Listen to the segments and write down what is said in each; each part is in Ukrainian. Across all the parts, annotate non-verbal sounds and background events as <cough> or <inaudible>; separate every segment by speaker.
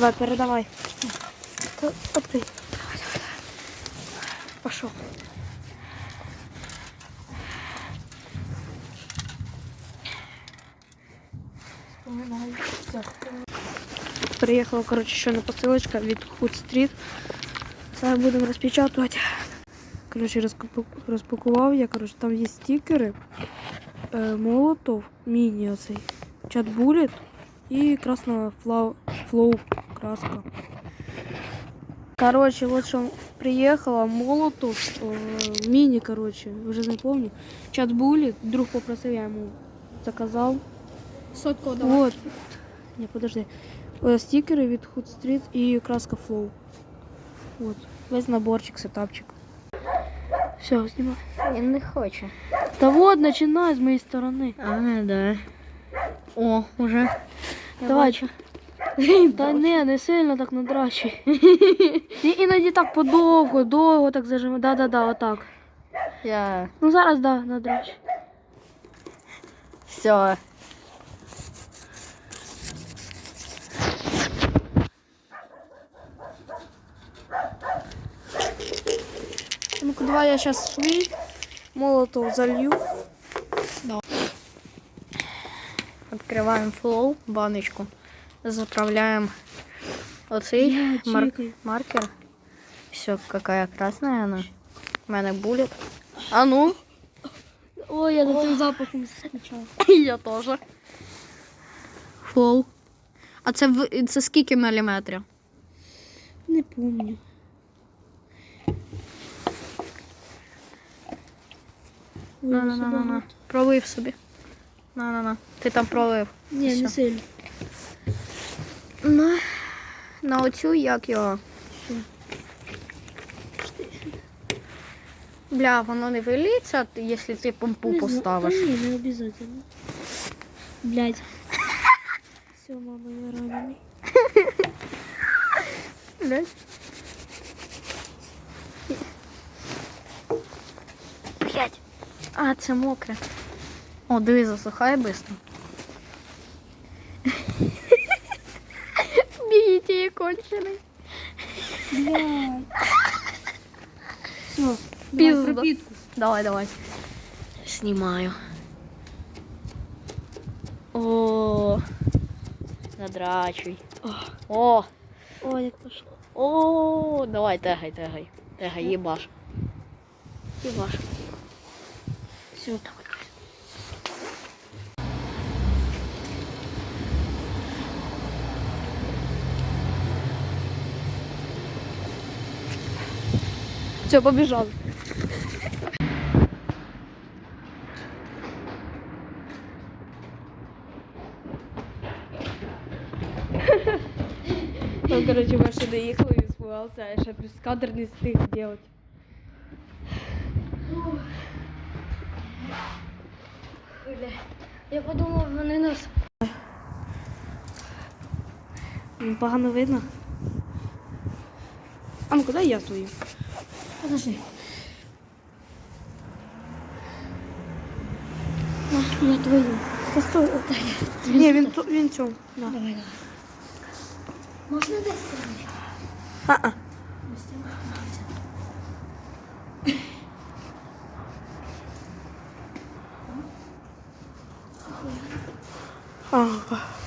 Speaker 1: Давай, передавай. Открий. Давай, давай, давай. Пошел. Приїхала, коротше, ще на посилочка від Hood Street. Зараз будемо розпечатувати. Коротше, розпакував я, коротше, там є стікери. Е, Молотов, міні оцей. Чат Булlet і красна флау, флоу краска. Короче, вот что приехала Молотов, э, мини, короче, уже не помню. Чат Булlet, друг попросил, я ему заказал.
Speaker 2: Сотку давай.
Speaker 1: Вот. Не, подожди. Э, Стикеры від Hood Street и краска Flow. Вот. Весь наборчик, сетапчик. Все, снимай.
Speaker 2: Він не хоче.
Speaker 1: Да вот, начинай с моей стороны.
Speaker 2: А, да. О, уже. Я
Speaker 1: Давай. <laughs> Та не, не сильно так надрачуй. <laughs> Іноді так подовго, довго так зажимай. Да-да-да, отак.
Speaker 2: Я.
Speaker 1: Ну зараз да, надрачуй.
Speaker 2: Все.
Speaker 1: Ну-ка, давай я сейчас свій молотов залью.
Speaker 2: Открываем флоу, баночку. Заправляем оцей
Speaker 1: Я
Speaker 2: мар- маркер. Все, какая красная она. У мене булет. А ну,
Speaker 1: Ой, я за цим запахом скучала. <laughs>
Speaker 2: я теж. Флоу. А це, в- це скільки міліметрів?
Speaker 1: Не помню. Ой,
Speaker 2: На-на-на-на.
Speaker 1: багато.
Speaker 2: Пролив собі. На-на-на. Ти там пролив.
Speaker 1: Ні, не сильно.
Speaker 2: На, на оцю як його. Бля, воно не виліться, якщо ти помпу
Speaker 1: Не
Speaker 2: поставиш.
Speaker 1: Та ні, не обов'язково. Блядь. Все, мама, я ранений.
Speaker 2: Блядь. Блядь. А, це мокре. О, диви, засухає швидко. Кончений.
Speaker 1: Блядь. Все, давай пропитку.
Speaker 2: Давай, давай. Снимаю. О, надрачуй. О,
Speaker 1: Ой, як пошло.
Speaker 2: о, давай, тегай, тегай. Тегай, їбаш. Їбаш.
Speaker 1: Все, давай. Все, побежал. Ну, короче, Маша доехала и испугался, а я ще плюс кадр не стык делать.
Speaker 2: Я подумав, вони нас.
Speaker 1: Погано видно. А ну куди я стою?
Speaker 2: Подожди.
Speaker 1: Я твою. Та стой. Ні, він, ту- він цьому. Да.
Speaker 2: Давай, давай. Можна десь
Speaker 1: А-а. Ага.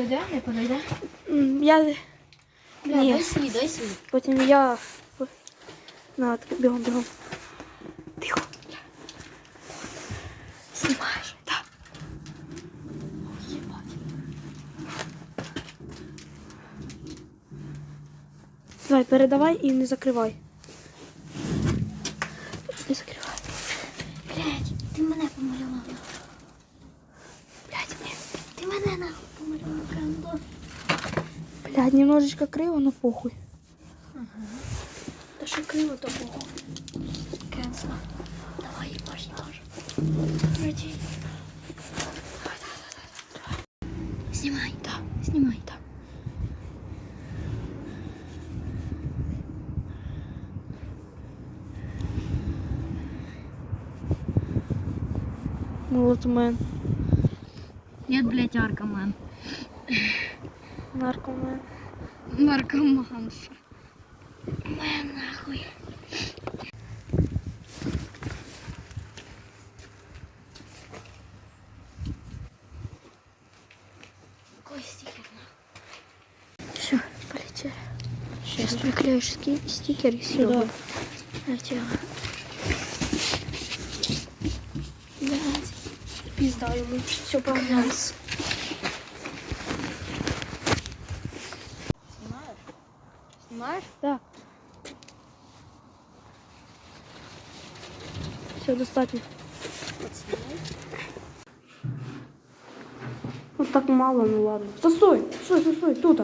Speaker 2: Подойде, не подойде?
Speaker 1: Я
Speaker 2: Бля,
Speaker 1: Ні.
Speaker 2: дай свій, дай свій.
Speaker 1: потім я. На, так, бігом, бігом. Тихо.
Speaker 2: Знімаєш.
Speaker 1: Так. Давай, передавай і не закривай. на.
Speaker 2: Блядь,
Speaker 1: немножечко криво, но похуй.
Speaker 2: Ага. Та криво, то похуй. Кенсла. Давай, Єгор, Єгор. Пройди. Снимай. Да, снимай, да.
Speaker 1: Молотмен.
Speaker 2: Ну, нет, блядь, наркоман.
Speaker 1: Наркоман.
Speaker 2: Наркоманша. Моя нахуй. Все, полетели. Сейчас приклеишь стикер и все. Да. Натяну.
Speaker 1: Пизда йому. Все
Speaker 2: Класс. Снимаешь?
Speaker 1: Да. Все, достатньо. Вот так мало, ну ладно. Да стой, стой, стой, стой, тут.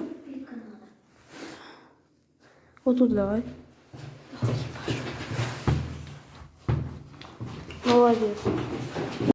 Speaker 1: Вот тут давай. Молодец.